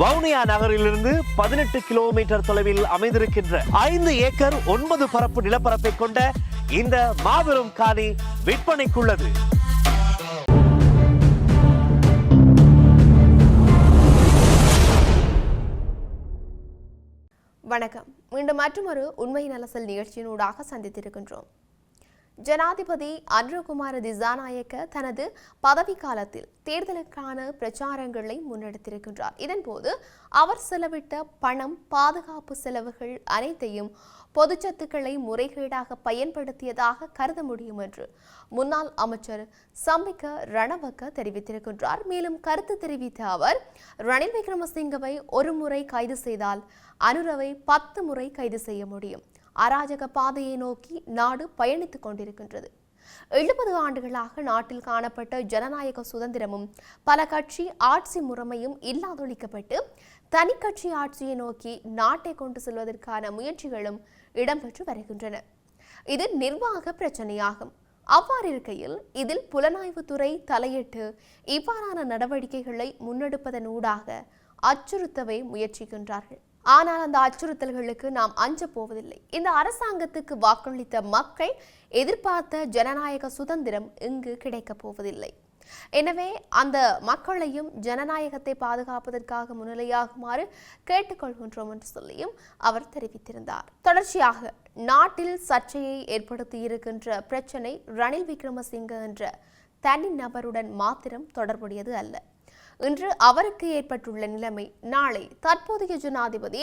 வவுனியா நகரிலிருந்து பதினெட்டு கிலோமீட்டர் தொலைவில் அமைந்திருக்கின்ற ஐந்து ஏக்கர் ஒன்பது பரப்பு நிலப்பரப்பை கொண்ட இந்த மாபெரும் காணி விற்பனைக்குள்ளது. வணக்கம். மீண்டும் மற்றொரு உண்மை நலசல் நிகழ்ச்சியினூடாக சந்தித்திருக்கின்றோம். ஜனாதிபதி அன்ருகுமார திசாநாயக்க தனது பதவி காலத்தில் தேர்தலுக்கான பிரச்சாரங்களை முன்னெடுத்திருக்கின்றார். இதன்போது அவர் செலவிட்ட பணம் பாதுகாப்பு செலவுகள் அனைத்தையும் பொதுச்சத்துக்களை முறைகேடாக பயன்படுத்தியதாக கருத முடியும் என்று முன்னாள் அமைச்சர் சம்பிக்க ரணவக்க தெரிவித்திருக்கின்றார். மேலும் கருத்து தெரிவித்த அவர் ரணில் விக்ரமசிங்கவை ஒரு முறை கைது செய்தால் அனுரவை பத்து முறை கைது செய்ய முடியும். அராஜக பாதையை நோக்கி நாடு பயணித்துக் கொண்டிருக்கின்றது. எழுபது ஆண்டுகளாக நாட்டில் காணப்பட்ட ஜனநாயக சுதந்திரமும் பல கட்சி ஆட்சி முறைமையும் இல்லாதொழிக்கப்பட்டு தனி கட்சி ஆட்சியை நோக்கி நாட்டை கொண்டு செல்வதற்கான முயற்சிகளும் இடம்பெற்று வருகின்றன. இது நிர்வாக பிரச்சனையாகும். அவ்வாறு இருக்கையில் இதில் புலனாய்வுத்துறை தலையிட்டு இவ்வாறான நடவடிக்கைகளை முன்னெடுப்பதன் ஊடாக அச்சுறுத்தவே முயற்சிக்கின்றார்கள். ஆனால் அந்த அச்சுறுத்தல்களுக்கு நாம் அஞ்ச போவதில்லை. இந்த அரசாங்கத்துக்கு வாக்களித்த மக்கள் எதிர்பார்த்த ஜனநாயக சுதந்திரம் இங்கு கிடைக்கப் போவதில்லை. எனவே அந்த மக்களையும் ஜனநாயகத்தை பாதுகாப்பதற்காக முன்னிலையாகுமாறு கேட்டுக்கொள்கின்றோம் என்று சொல்லியும் அவர் தெரிவித்திருந்தார். தொடர்ச்சியாக நாட்டில் சர்ச்சையை ஏற்படுத்தி இருக்கின்ற பிரச்சனை ரணில் விக்ரமசிங்க என்ற தனி நபருடன் மாத்திரம் தொடர்புடையது அல்ல. இன்று அவருக்கு ஏற்பட்டுள்ள நிலைமை. நாளை தற்போதைய ஜனாதிபதி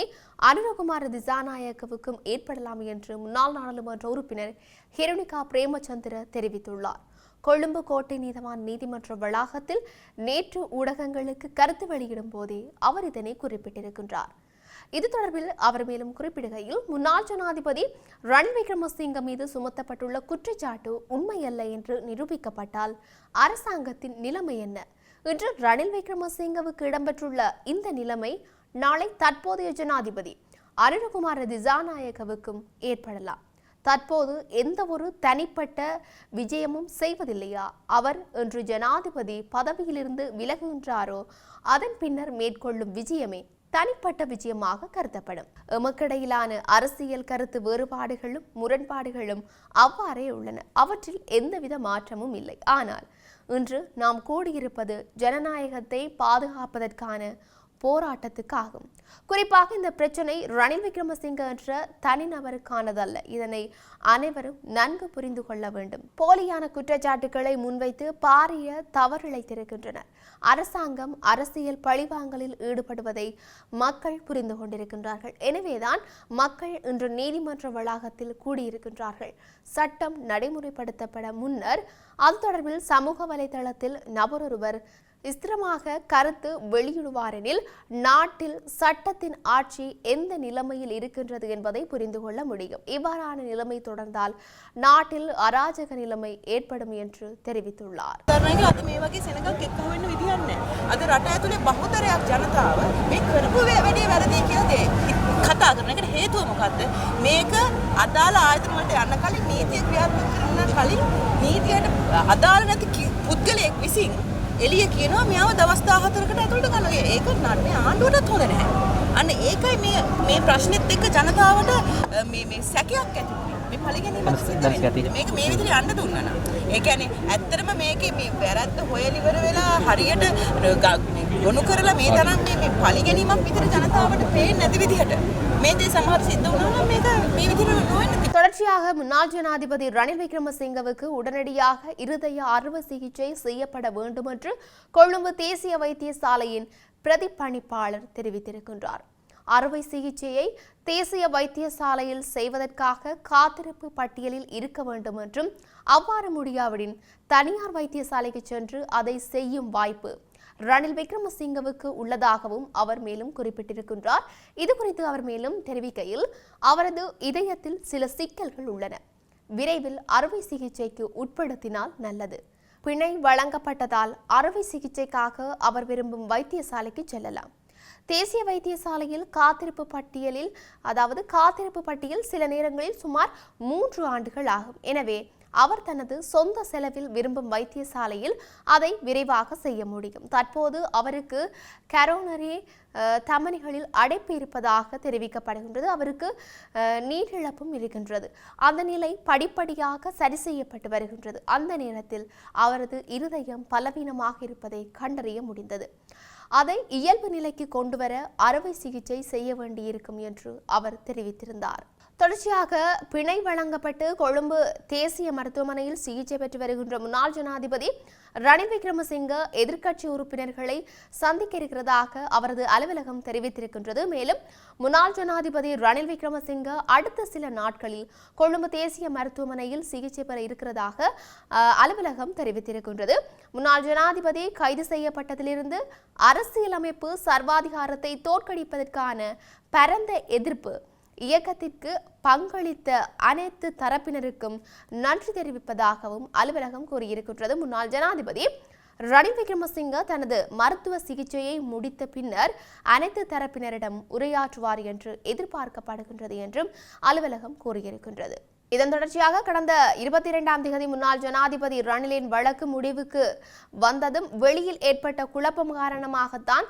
அனுரகுமார திசாநாயக்கவுக்கும் ஏற்படலாம் என்று முன்னாள் நாடாளுமன்ற உறுப்பினர் ஹிருணிகா பிரேமச்சந்திர தெரிவித்துள்ளார். கொழும்பு கோட்டை நீதவான் நீதிமன்ற வளாகத்தில் நேற்று ஊடகங்களுக்கு கருத்து வெளியிடும் போதே அவர் இதனை குறிப்பிட்டிருக்கின்றார். இது தொடர்பில் அவர் மேலும் குறிப்பிடுகையில் முன்னாள் ஜனாதிபதி ரன் விக்ரமசிங்க மீது சுமத்தப்பட்டுள்ள குற்றச்சாட்டு உண்மையல்ல என்று நிரூபிக்கப்பட்டால் அரசாங்கத்தின் நிலைமை என்ன? இன்று ரணில் விக்ரமசிங்கவுக்கு இடம்பெற்றுள்ள இந்த நிலைமை நாளை தற்போதைய ஜனாதிபதி அருணகுமார திசாநாயகவுக்கும் ஏற்படலாம். தற்போது எந்த ஒரு தனிப்பட்ட விஜயமும் செய்வதில்லையா? அவர் இன்று ஜனாதிபதி பதவியிலிருந்து விலகுகின்றாரோ அதன் பின்னர் மேற்கொள்ளும் விஜயமே தனிப்பட்ட விஜயமாக கருதப்படும். எமக்கிடையிலான அரசியல் கருத்து வேறுபாடுகளும் முரண்பாடுகளும் அவ்வாறே உள்ளன. அவற்றில் எந்தவித மாற்றமும் இல்லை. ஆனால் இன்று நாம் கூடியிருப்பது ஜனநாயகத்தை பாதுகாப்பதற்கான போராட்டத்துக்கு ஆகும் குறிப்பாக இந்த பிரச்சனை ரணில் விக்ரமசிங்க என்ற தனிநபருக்கானதல்ல. இதனை அனைவரும் நன்கு புரிந்து கொள்ள வேண்டும். போலியான குற்றச்சாட்டுகளை முன்வைத்து பாரிய தவறிழைத்திருக்கின்றனர் அரசாங்கம் அரசியல் பழிவாங்கலில் ஈடுபடுவதை மக்கள் புரிந்து கொண்டிருக்கின்றார்கள். எனவேதான் மக்கள் இன்று நீதிமன்ற வளாகத்தில் கூடியிருக்கின்றார்கள். சட்டம் நடைமுறைப்படுத்தப்பட முன்னர் அது தொடர்பில் சமூக வலைதளத்தில் நபரொருவர் ஸ்திரமாக கருத்து வெளியிடுவாரெனில் நாட்டில் சட்டத்தின் ஆட்சி எந்த நிலைமையில் இருக்கின்றது என்பதை புரிந்து கொள்ள முடியும் இவ்வாறான நிலைமை தொடர்ந்தால் நாட்டில் அராஜக நிலைமை ஏற்படும் என்று தெரிவித்துள்ளார் කරනගේ අද මේ වගේ සෙනඟක් එක්කම වෙන්න විදියක් නැහැ. අද රට ඇතුලේ බහුතරයක් ජනතාව මේ කරපු වේ- වැඩේ වැරදි කියලා දේ කතා කරන එකට හේතුව මොකද්ද? මේක අදාළ ආයතන වලට යන්න කලින් නීතිය ක්‍රියාත්මක කරන කලින් නීතියට අදාළ නැති කි- පුද්ගලයෙක් විසින් එළිය කියනවා මෙයාව දවස් 14කට ඇතුළට ගන්නවා. ඒ- ඒක නන්නේ ආණ්ඩුවටත් හොඳ නැහැ. අන්න ඒකයි මේ මේ ප්‍රශ්නෙත් එක්ක ජනතාවට අ, මේ මේ සැකයක් ඇති වුණේ. මේ පරිගැනීමක් සිද්ධ වෙන්නේ. මේක මේ විදිහට යන්න දුන්නා නම්. ඒ කියන්නේ ඇත්තටම මේකේ මේ වැරද්ද හොයලා ඉවර වෙලා හරියට ග- මේ ගොනු කරලා මේ තරම් මේ මේ පරිගැනීමක් විතර ජනතාවට පේන්නේ නැති විදිහට මේ දේ සමහර සිද්ධ වුණා නම් මේක මේ විදිහට නොවෙන්න தொடர்ச்சியாக முன்னாள் ஜனாதிபதி ரணில் விக்ரமசிங்கவுக்கு உடனடியாக இருதய அறுவை சிகிச்சை செய்யப்பட வேண்டும் என்று கொழும்பு தேசிய வைத்தியசாலையின் பிரதிப்பணிப்பாளர் தெரிவித்திருக்கின்றார் அறுவை சிகிச்சையை தேசிய வைத்தியசாலையில் செய்வதற்காக காத்திருப்பு பட்டியலில் இருக்க வேண்டும் என்றும் அவ்வாறு முடியாவிடின் தனியார் வைத்தியசாலைக்கு சென்று அதை செய்யும் வாய்ப்பு ரணில் விக்ரமசிங்கவுக்கு உள்ளதாகவும் அவர் மேலும் குறிப்பிட்டிருக்கின்றார். இது குறித்து அவர் மேலும் தெரிவிக்கையில் அவரது இதயத்தில் சில சிக்கல்கள் உள்ளன. விரைவில் அறுவை சிகிச்சைக்கு உட்படுத்தினால் நல்லது. பிணை வழங்கப்பட்டதால் அறுவை சிகிச்சைக்காக அவர் விரும்பும் வைத்தியசாலைக்கு செல்லலாம். தேசிய வைத்தியசாலையில் காத்திருப்பு பட்டியலில் அதாவது காத்திருப்பு பட்டியல் சில நேரங்களில் சுமார் மூன்று ஆண்டுகள் ஆகும். எனவே அவர் தனது சொந்த செலவில் விரும்பும் வைத்தியசாலையில் அதை விரைவாக செய்ய முடியும். தற்போது அவருக்கு கரோனரி தமனிகளில் அடைப்பு இருப்பதாக தெரிவிக்கப்படுகின்றது. அவருக்கு நீரிழப்பும் இருக்கின்றது. அந்த நிலை படிப்படியாக சரி செய்யப்பட்டு வருகின்றது. அந்த நேரத்தில் அவரது இருதயம் பலவீனமாக இருப்பதை கண்டறிய முடிந்தது. அதை இயல்பு நிலைக்கு கொண்டுவர அறுவை சிகிச்சை செய்ய வேண்டியிருக்கும் என்று அவர் தெரிவித்திருந்தார். தொடர்ச்சியாக பிணை வழங்கப்பட்டு கொழும்பு தேசிய மருத்துவமனையில் சிகிச்சை பெற்று வருகின்ற முன்னாள் ஜனாதிபதி ரணில் விக்ரமசிங்க எதிர்க்கட்சி உறுப்பினர்களை சந்திக்க இருக்கிறதாக அவரது அலுவலகம் தெரிவித்திருக்கின்றது. மேலும் முன்னாள் ஜனாதிபதி ரணில் விக்ரமசிங்க அடுத்த சில நாட்களில் கொழும்பு தேசிய மருத்துவமனையில் சிகிச்சை பெற இருக்கிறதாக அலுவலகம் தெரிவித்திருக்கின்றது. முன்னாள் ஜனாதிபதி கைது செய்யப்பட்டதிலிருந்து அரசியலமைப்பு சர்வாதிகாரத்தை தோற்கடிப்பதற்கான பரந்த எதிர்ப்பு இயக்கத்திற்கு பங்களித்த அனைத்து தரப்பினருக்கும் நன்றி தெரிவிப்பதாகவும் அலுவலகம் கூறியிருக்கின்றது. முன்னாள் ஜனாதிபதி ரணில் விக்ரமசிங்க தனது மருத்துவ சிகிச்சையை முடித்த பின்னர் அனைத்து தரப்பினரிடம் உரையாற்றுவார் என்று எதிர்பார்க்கப்படுகின்றது என்றும் அலுவலகம் கூறியிருக்கின்றது. இதன் தொடர்ச்சியாக கடந்த இருபத்தி இரண்டாம் தேதி முன்னாள் ஜனாதிபதி ரணிலின் வழக்கு முடிவுக்கு வந்ததும் வெளியில் ஏற்பட்ட குழப்பம் காரணமாகத்தான்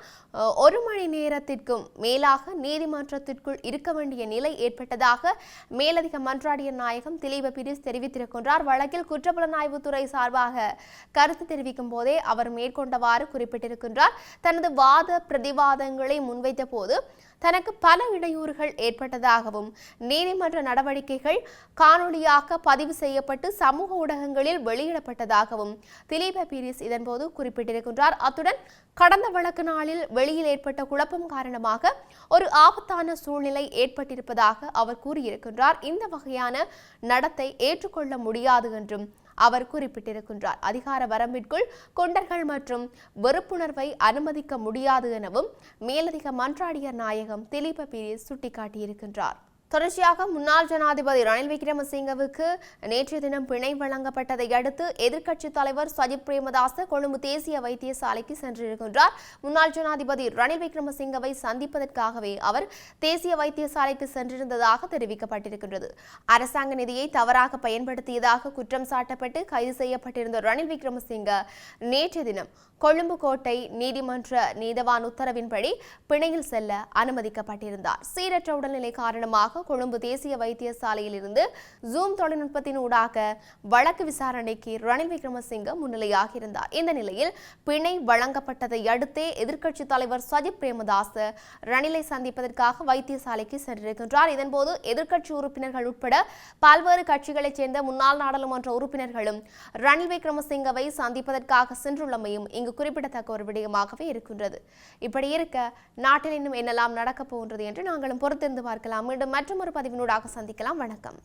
ஒரு மணி நேரத்திற்கும் மேலாக நீதிமன்றத்திற்குள் இருக்க வேண்டிய நிலை ஏற்பட்டதாக மேலதிக மன்றாடியர் நாயகம் திலீப பிரிஸ் தெரிவித்திருக்கின்றார். வழக்கில் குற்றப்புலனாய்வுத்துறை சார்பாக கருத்து தெரிவிக்கும் போதே அவர் மேற்கொண்டவாறு குறிப்பிட்டிருக்கின்றார். தனது வாத பிரதிவாதங்களை முன்வைத்த போது தனக்கு பல இடையூறுகள் ஏற்பட்டதாகவும் நீதிமன்ற நடவடிக்கைகள் காணொளியாக பதிவு செய்யப்பட்டு சமூக ஊடகங்களில் வெளியிடப்பட்டதாகவும் திலீப பீரிஸ் இதன்போது குறிப்பிட்டிருக்கின்றார். அத்துடன் கடந்த வழக்கு நாளில் வெளியில் ஏற்பட்ட குழப்பம் காரணமாக ஒரு ஆபத்தான சூழ்நிலை ஏற்பட்டிருப்பதாக அவர் கூறியிருக்கின்றார். இந்த வகையான நடத்தை ஏற்றுக்கொள்ள முடியாது என்றும் அவர் குறிப்பிட்டிருக்கின்றார். அதிகார வரம்பிற்குள் கொண்டர்கள் மற்றும் வெறுப்புணர்வை அனுமதிக்க முடியாது எனவும் மேலதிக மன்றாடியர் நாயகம் திலீப பீரிஸ் சுட்டிக்காட்டியிருக்கின்றார். தொடர்ச்சியாக முன்னாள் ஜனாதிபதி ரணில் விக்ரமசிங்கவுக்கு நேற்றைய தினம் பிணை வழங்கப்பட்டதை அடுத்து எதிர்க்கட்சித் தலைவர் சஜித் பிரேமதாச கொழும்பு தேசிய வைத்தியசாலைக்கு சென்றிருக்கின்றார். முன்னாள் ஜனாதிபதி ரணில் விக்ரமசிங்கவை சந்திப்பதற்காகவே அவர் தேசிய வைத்தியசாலைக்கு சென்றிருந்ததாக தெரிவிக்கப்பட்டிருக்கின்றது. அரசாங்க நிதியை தவறாக பயன்படுத்தியதாக குற்றம் சாட்டப்பட்டு கைது செய்யப்பட்டிருந்த ரணில் விக்ரமசிங்க நேற்றைய தினம் கொழும்பு கோட்டை நீதிமன்ற நீதவான் உத்தரவின்படி பிணையில் செல்ல அனுமதிக்கப்பட்டிருந்தார். சீரற்ற உடல்நிலை காரணமாக கொழும்பு தேசிய வைத்தியசாலையில் இருந்து ஜூம் தொழில்நுட்பத்தின் ஊடாக வழக்கு விசாரணைக்கு ரணில் விக்ரமசிங்க முன்னிலையாகியிருந்தார். இந்த நிலையில் பிணை வழங்கப்பட்டதை அடுத்தே எதிர்க்கட்சித் தலைவர் சஜித் பிரேமதாஸ் ரணிலை சந்திப்பதற்காக வைத்தியசாலைக்கு சென்றிருக்கின்றார். இதன்போது எதிர்க்கட்சி உறுப்பினர்கள் உட்பட பல்வேறு கட்சிகளைச் சேர்ந்த முன்னாள் நாடாளுமன்ற உறுப்பினர்களும் ரணில் விக்ரமசிங்கவை சந்திப்பதற்காக சென்றுள்ளமையும் இங்கு குறிப்பிடத்தக்க ஒரு விடயமாகவே இருக்கின்றது. இப்படி இருக்க நாட்டில் இன்னும் என்னெல்லாம் நடக்கப் போகின்றது என்று நாங்களும் பொறுத்திருந்து பார்க்கலாம். மீண்டும் மற்றொரு பதிவினூடாக சந்திக்கலாம். வணக்கம்.